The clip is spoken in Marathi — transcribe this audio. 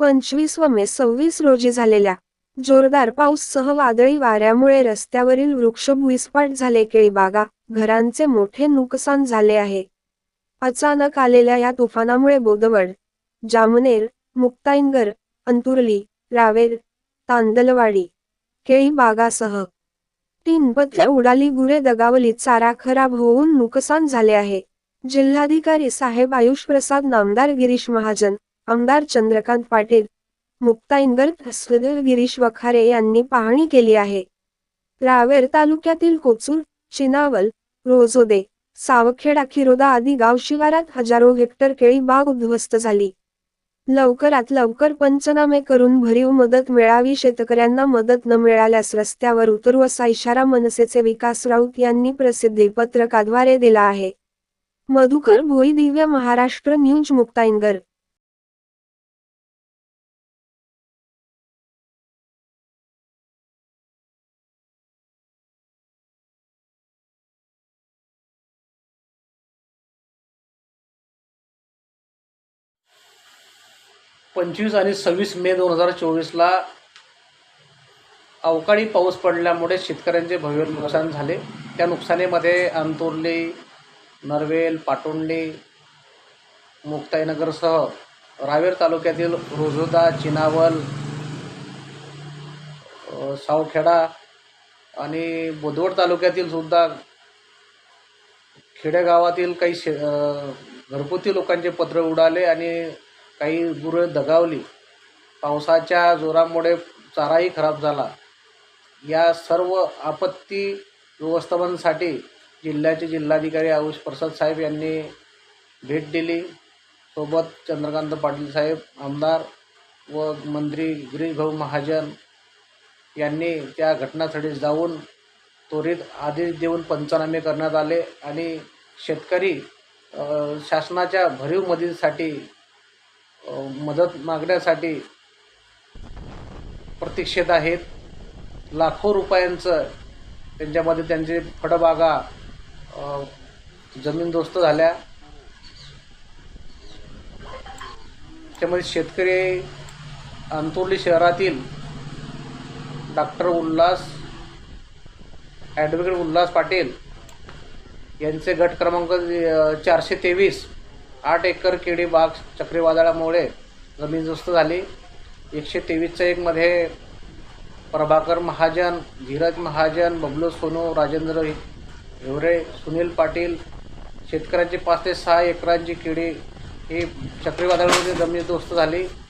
पंचवीस व मे सव्वीस रोजी झालेल्या जोरदार पाऊससह वादळी वाऱ्यामुळे रस्त्यावरील वृक्ष भुईस्पाट झाले. केळीबागा घरांचे मोठे नुकसान झाले आहे. अचानक आलेल्या या तुफानामुळे बोदवड जामनेर मुक्ताईनगर अंतुर्ली रावेर तांदलवाडी केळीबागासह तीन पत्या उडाली. गुरे दगावली. चारा खराब होऊन नुकसान झाले आहे. जिल्हाधिकारी साहेब आयुष प्रसाद नामदार गिरीश महाजन आमदार चंद्रकांत पाटील मुक्ताईनगर तहसीलदार गिरीश वखारे यांनी पाहणी केली आहे. रावेर तालुक्यातील कोचूर चिनावल रोजोदे सावखेडा खिरोदा आदी गाव शिवारात हजारो हेक्टर केळी बाग उद्ध्वस्त झाली. लवकरात लवकर पंचनामे करून भरीव मदत मिळावी शेतकऱ्यांना मदत न मिळाल्यास रस्त्यावर उतरू असा इशारा मनसेचे विकास राऊत यांनी प्रसिद्धी पत्रकाद्वारे दिला आहे. मधुकर भोई दिव्य महाराष्ट्र न्यूज मुक्ताईनगर पंचवीस आणि सव्वीस मे दोन हजार चोवीसला अवकाळी पाऊस पडल्यामुळे शेतकऱ्यांचे भव्य नुकसान झाले. त्या नुकसानीमध्ये अंतुर्ली नरवेल पाटोंडली मुक्ताईनगरसह रावेर तालुक्यातील रोजोदा चिनावल सावखेडा आणि बोदवड तालुक्यातील सुद्धा खेडेगावातील काही शे घरगुती लोकांचे पत्र उडाले आणि काही गुरं दगावली. पावसाच्या जोरामुळे चाराही खराब झाला. या सर्व आपत्ती व्यवस्थापनासाठी जिल्ह्याचे जिल्हाधिकारी आयुष प्रसाद साहेब यांनी भेट दिली. सोबत चंद्रकांत पाटील साहेब आमदार व मंत्री गिरीश भाऊ महाजन यांनी त्या घटनास्थळी जाऊन त्वरित आदेश देऊन पंचनामे करण्यात आले आणि शेतकरी शासनाच्या भरीव मदतीसाठी मदत मागण्यासाठी प्रतीक्षेत आहेत. लाखो रुपयांचं त्यांच्यामध्ये त्यांचे फळबागा जमीनदोस्त झाल्या. त्यामध्ये शेतकरी अंतुर्ली शहरातील डॉक्टर उल्हास ॲडव्होकेट उल्हास पाटील यांचे गट क्रमांक चारशे तेवीस. आठ एकर केळी बाग चक्रीवादळामुळे जमीनदोस्त झाली. एकशे तेवीसच्या एकमध्ये प्रभाकर महाजन धीरज महाजन बबलू सोनू राजेंद्र हिवरे सुनील पाटील शेतकऱ्यांची पाच ते सहा एकरांची केळी ही चक्रीवादळामध्ये जमीनदोस्त झाली.